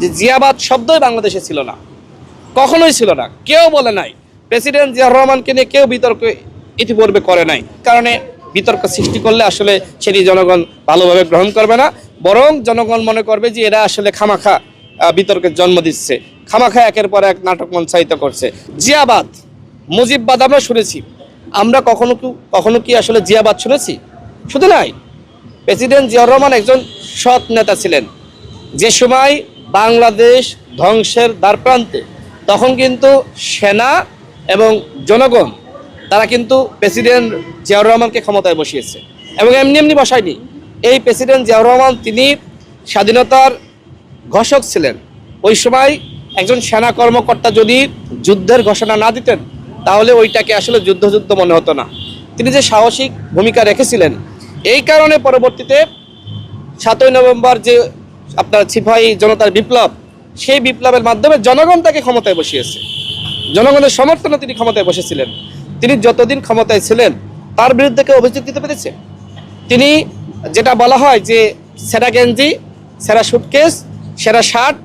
যে জিয়াবাদ শব্দই বাংলাদেশে ছিল না। কখনোই ছিল না। কেউ বলে নাই, প্রেসিডেন্ট জিয়া রহমানকে নিয়ে কেউ বিতর্ক ইতিপূর্বে করে নাই। কারণে বিতর্ক সৃষ্টি করলে আসলে সেটি জনগণ ভালোভাবে গ্রহণ করবে না। বরং জনগণ মনে করবে যে এরা আসলে খামাখা বিতর্কের জন্ম দিচ্ছে। খামাখা একের পর এক নাটক মঞ্চায়িত করছে। জিয়াবাদ মুজিববাদ আমরা শুনেছি। আমরা কখনো কখনো কি আসলে জিয়াবাদ শুনেছি? শুধু নাই। প্রেসিডেন্ট জিয়াউর রহমান একজন সৎ নেতা ছিলেন। যে সময় বাংলাদেশ ধ্বংসের দ্বারপ্রান্তে। তখন কিন্তু সেনা এবং জনগণ, তারা কিন্তু প্রেসিডেন্ট জিয়াউর রহমানকে ক্ষমতায় বসিয়েছে। এবং এমনি এমনি বসায়নি। এই প্রেসিডেন্ট জিয়াউর রহমান, তিনি স্বাধীনতার ঘোষক ছিলেন। ওই সময় একজন সেনা কর্মকর্তা যদি যুদ্ধের ঘোষণা না দিতেন, তাহলে ওইটাকে আসলে যুদ্ধ যুদ্ধ মনে হতো না। তিনি যে সাহসিক ভূমিকা রেখেছিলেন, এই কারণে পরবর্তীতে সাতই নভেম্বর যে আপনার সিপাহী জনতার বিপ্লব, সেই বিপ্লবের মাধ্যমে জনগণ তাকে ক্ষমতায় বসিয়েছে। জনগণের সমর্থনে তিনি ক্ষমতায় বসেছিলেন। তিনি যতদিন ক্ষমতায় ছিলেন, তার বিরুদ্ধে কেউ অভিযোগ দিতে পেরেছে? তিনি যেটা বলা হয় যে, সেরা গেঞ্জি, সেরা সুটকেস সেরা শার্ট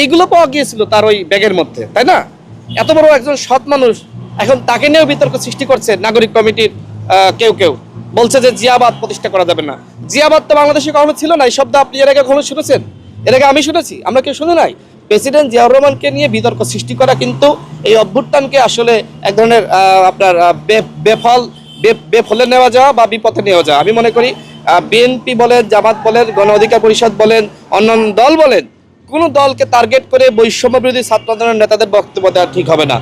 এইগুলো পাওয়া গিয়েছিল তার ওই ব্যাগের মধ্যে, তাই না? এত বড় একজন সৎ মানুষ, এখন তাকে নিয়েও বিতর্ক সৃষ্টি করছে নাগরিক কমিটির কেউ কেউ। বলছে যে জিয়াবাদ প্রতিষ্ঠা করা যাবে না। জিয়াবাদ তো বাংলাদেশে কখনো ছিল না, এই শব্দ আপনি এর আগে কখনো শুনেছেন? এর আগে আমি শুনেছি, আমরা কেউ শুনে নাই। প্রেসিডেন্ট জিয়াউর রহমানকে নিয়ে বিতর্ক সৃষ্টি করা কিন্তু এই অভ্যুত্থানকে আসলে এক ধরনের আপনার বেফল বেফলে নেওয়া যাওয়া বা বিপথে নেওয়া যাওয়া। আমি মনে করি বিএনপি বলেন, জামাত বলেন, গণ অধিকার পরিষদ বলেন, অন্যান্য দল বলেন, কোনো দলকে টার্গেট করে বৈষম্য বিরোধী ছাত্র আন্দোলনের নেতাদের বক্তব্য দেওয়া ঠিক হবে না।